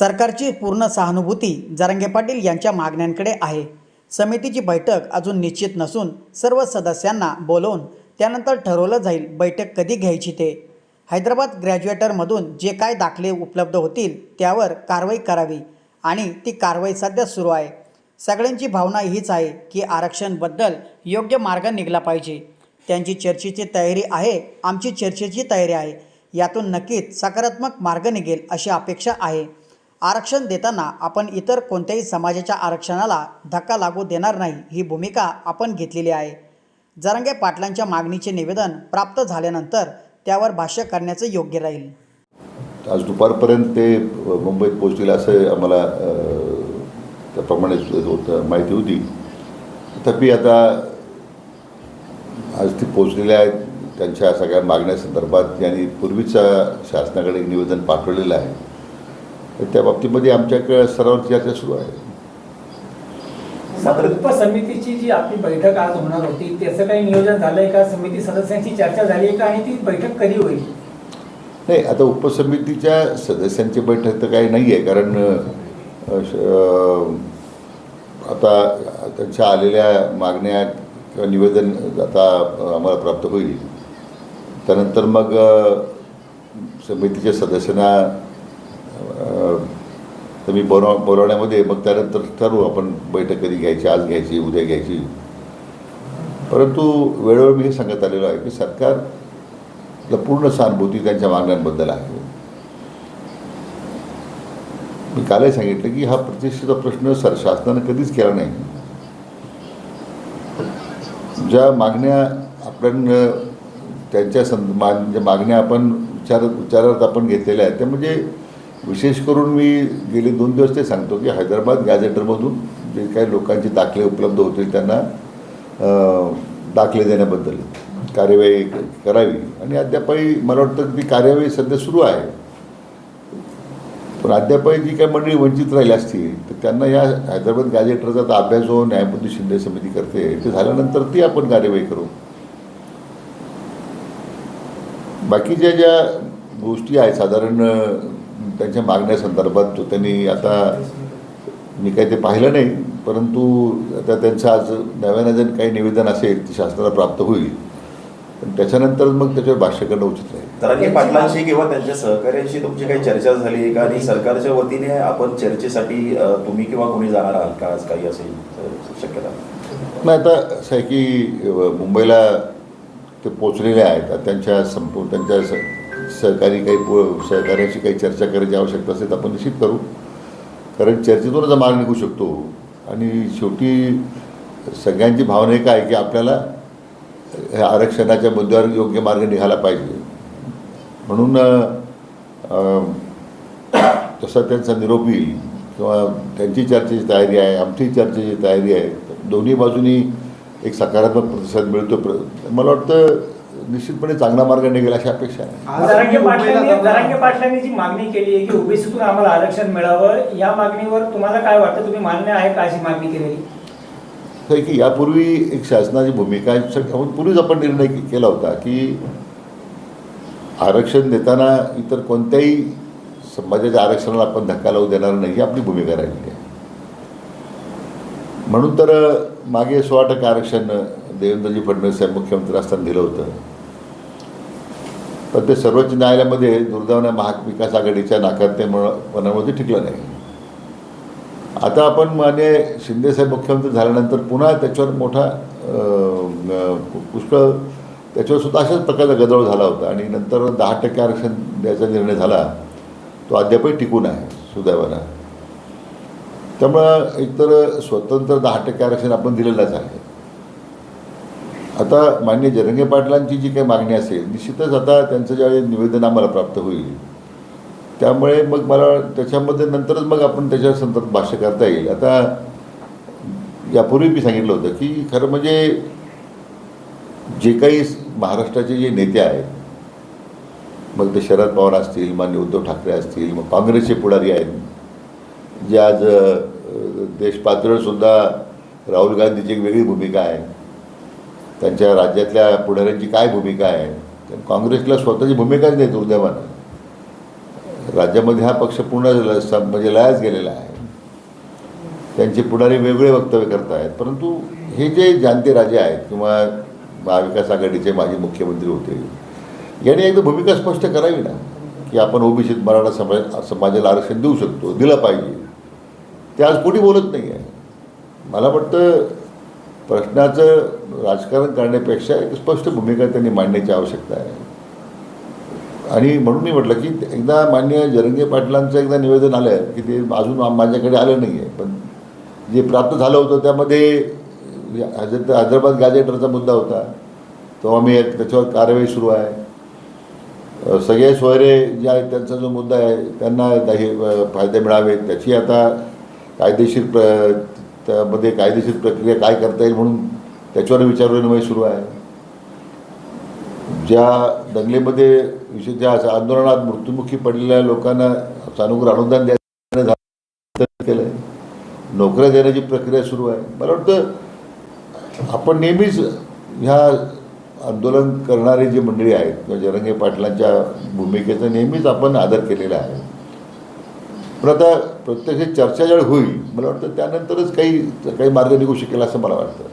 सरकारची पूर्ण सहानुभूती जरांगे पाटील यांच्या मागण्यांकडे आहे. समितीची बैठक अजून निश्चित नसून सर्व सदस्यांना बोलवून त्यानंतर ठरवलं जाईल बैठक कधी घ्यायची ते. हैदराबाद ग्रॅज्युएटरमधून जे काय दाखले उपलब्ध होतील त्यावर कारवाई करावी आणि ती कारवाई सध्या सुरू आहे. सगळ्यांची भावना हीच आहे की आरक्षणबद्दल योग्य मार्ग निघला पाहिजे. त्यांची चर्चेची तयारी आहे आमची चर्चेची तयारी आहे. यातून नक्कीच सकारात्मक मार्ग निघेल अशी अपेक्षा आहे. आरक्षण देताना आपण इतर कोणत्याही समाजाच्या आरक्षणाला धक्का लागू देणार नाही ही भूमिका आपण घेतलेली आहे. जरांगे पाटलांच्या मागणीचे निवेदन प्राप्त झाल्यानंतर त्यावर भाष्य करण्याचं योग्य राहील. आज दुपारपर्यंत ते मुंबईत पोहोचतील असं आम्हाला त्याप्रमाणे होतं माहिती होती. तथापि आता आज ती पोचलेल्या आहेत त्यांच्या सगळ्या मागण्यासंदर्भात यांनी पूर्वीच्या शासनाकडे एक निवेदन पाठवलेलं आहे. त्या बाबतीमध्ये आमच्याकडे स्तरावर चर्चा सुरू आहे. उपसमितीची जी आपली बैठक आज होणार होती त्याचं काही नियोजन झालंय का? समिती सदस्यांची चर्चा झाली आहे का? आणि ती बैठक कधी होईल? नाही आता उपसमितीच्या सदस्यांची बैठक तर काही नाही आहे कारण आता त्यांच्या आलेल्या मागण्या किंवा निवेदन आता आम्हाला प्राप्त होईल. त्यानंतर मग समितीच्या सदस्यांना तर मी बनव बोलवण्यामध्ये मग त्यानंतर ठरवू आपण बैठक कधी घ्यायची आज घ्यायची उद्या घ्यायची. परंतु वेळोवेळी मी हे सांगत आलेलो आहे की सरकार पूर्ण सहानुभूती त्यांच्या मागण्यांबद्दल आहे. मी कालही सांगितलं की हा प्रतिष्ठेचा प्रश्न सर शासनानं कधीच केला नाही. ज्या मागण्या आपण त्यांच्या संद मागण्या आपण विचार विचारात आपण घेतलेल्या आहेत त्या म्हणजे विशेष करून मी गेले दोन दिवस ते सांगतो की हैदराबाद गॅझेटरमधून जे काही लोकांचे दाखले उपलब्ध होतील त्यांना दाखले देण्याबद्दल कार्यवाही करावी. आणि अद्यापही मला वाटतं ती कार्यवाही सध्या सुरू आहे. पण अद्यापही जी काही मंडळी वंचित राहिली असतील तर त्यांना या हैदराबाद गॅजेटरचा आता अभ्यास जो न्यायमूर्ती शिंदे समिती करते. ते झाल्यानंतर ती आपण कार्यवाही करू. बाकीच्या ज्या गोष्टी आहेत साधारण त्यांच्या मागण्यासंदर्भात जो त्यांनी आता मी काही ते पाहिलं नाही परंतु आता त्यांचं आज नव्यानं जर काही निवेदन असेल ते शासनाला प्राप्त होईल. पण त्याच्यानंतर मग त्याच्यावर भाष्य करणं उचित राहील तरांगे पाटलांशी किंवा त्यांच्या सहकार्यांशी तुमची काही चर्चा झाली आहे का? आणि सरकारच्या वतीने आपण चर्चेसाठी तुम्ही किंवा कोणी जाणार आहात का? आज काही असेल शक्यता. नाही आता असं आहे की मुंबईला ते पोचलेले आहेत. त्यांच्या संपू त्यांच्या सहकारी काही पो सहकार्याशी काही चर्चा करायची आवश्यकता असेल तर आपण निश्चित करू. कारण चर्चेतूनच मार्ग निघू शकतो. आणि शेवटी सगळ्यांची भावना एक आहे की आपल्याला ह्या आरक्षणाच्या मुद्द्यावर योग्य मार्ग निघाला पाहिजे. म्हणून अ, तसा त्यांचा निरोप येईल किंवा त्यांची चर्चेची तयारी आहे आमची चर्चेची तयारी आहे दोन्ही बाजूनी एक सकारात्मक प्रतिसाद मिळतो. प्र मला वाटतं निश्चितपणे चांगला मार्ग निघेल अशी अपेक्षा आहे. जरांगे पाटलांनी जी मागणी केली आहे की ओबीसीतून आम्हाला आरक्षण मिळावं या मागणीवर तुम्हाला काय वाटतं? तुम्ही मान्य आहे का अशी मागणी केलेली? असं आहे की यापूर्वी एक शासनाची भूमिका आपण पूर्वीच आपण निर्णय केला होता की आरक्षण देताना इतर कोणत्याही समाजाच्या आरक्षणाला आपण धक्का लावू देणार नाही ही आपली भूमिका राहिली आहे. म्हणून तर मागे सोळा टक्के आरक्षण देवेंद्रजी फडणवीस साहेब मुख्यमंत्री असताना दिलं होतं. पण ते सर्वोच्च न्यायालयामध्ये दुर्दैवाने महाविकास आघाडीच्या नाकारतेपणामध्ये टिकलं नाही. आता आपण माने शिंदेसाहेब मुख्यमंत्री झाल्यानंतर पुन्हा त्याच्यावर मोठा पुष्कळ त्याच्यावर सुद्धा अशाच प्रकारचा गदारोळ झाला होता. आणि नंतर दहा टक्के आरक्षण द्यायचा निर्णय झाला तो अद्यापही टिकून आहे सुदैवानं. त्यामुळं एकतर स्वतंत्र दहा टक्के आरक्षण आपण दिलेलंच आहे. आता मान्य जरंगे पाटलांची जी काही मागणी असेल निश्चितच आता त्यांचं ज्यावेळी निवेदन आम्हाला प्राप्त होईल त्यामुळे मग मला त्याच्यामध्ये नंतरच मग आपण त्याच्या संदर्भात भाष्य करता येईल. आता यापूर्वी मी सांगितलं होतं की खरं म्हणजे जे काही महाराष्ट्राचे जे नेते आहेत मग ते शरद पवार असतील मान्य उद्धव ठाकरे असतील मग काँग्रेसचे पुढारी आहेत जे आज अ, देश राहुल गांधीची एक वेगळी भूमिका आहे त्यांच्या राज्यातल्या पुढाऱ्यांची काय भूमिका आहे? काँग्रेसला स्वतःची भूमिकाच नाही दुर्दैवानं राज्यामध्ये हा पक्ष पूर्ण ल- म्हणजे लयाच गेलेला आहे. त्यांचे पुढारी वेगळे वक्तव्य करत आहेत परंतु हे जे जाणते राजे आहेत किंवा महाविकास आघाडीचे माजी मुख्यमंत्री होते यांनी एकदा भूमिका स्पष्ट करावी ना की आपण ओबीसीत मराठा समाज समाजाला आरक्षण देऊ शकतो दिलं पाहिजे. ते आज कोणी बोलत नाही आहे मला वाटतं प्रश्नाचं राजकारण करण्यापेक्षा एक स्पष्ट भूमिका त्यांनी मांडण्याची आवश्यकता आहे. आणि म्हणून मी म्हटलं की एकदा मान्य जरंगे पाटलांचं एकदा निवेदन आलं आहे की ते अजून माझ्याकडे आलं नाही आहे पण जे प्राप्त झालं होतं त्यामध्ये हजरत हैदराबाद गॅजेटरचा मुद्दा होता. तो आम्ही त्याच्यावर कारवाई सुरू आहे. सगळे सोयरे जे आहेत त्यांचा जो मुद्दा आहे त्यांना हे फायदे मिळावेत. त्याची आता कायदेशीर प्र त्यामध्ये कायदेशीर प्रक्रिया काय करता येईल म्हणून त्याच्यावर विचारविनिमय सुरू आहे. ज्या दंगलीमध्ये विशेष ज्या आंदोलनात मृत्युमुखी पडलेल्या लोकांना सानुग्रह अनुदान द्यायचं केलं आहे नोकऱ्या देण्याची प्रक्रिया सुरू आहे. मला वाटतं आपण नेहमीच ह्या आंदोलन करणारी जी मंडळी आहेत किंवा जरंगे पाटलांच्या भूमिकेचा नेहमीच आपण आदर केलेला आहे. पण आता प्रत्यक्ष चर्चा ज्यावेळी होईल. मला वाटतं त्यानंतरच काही काही मार्ग निघू शकेल असं मला वाटतं.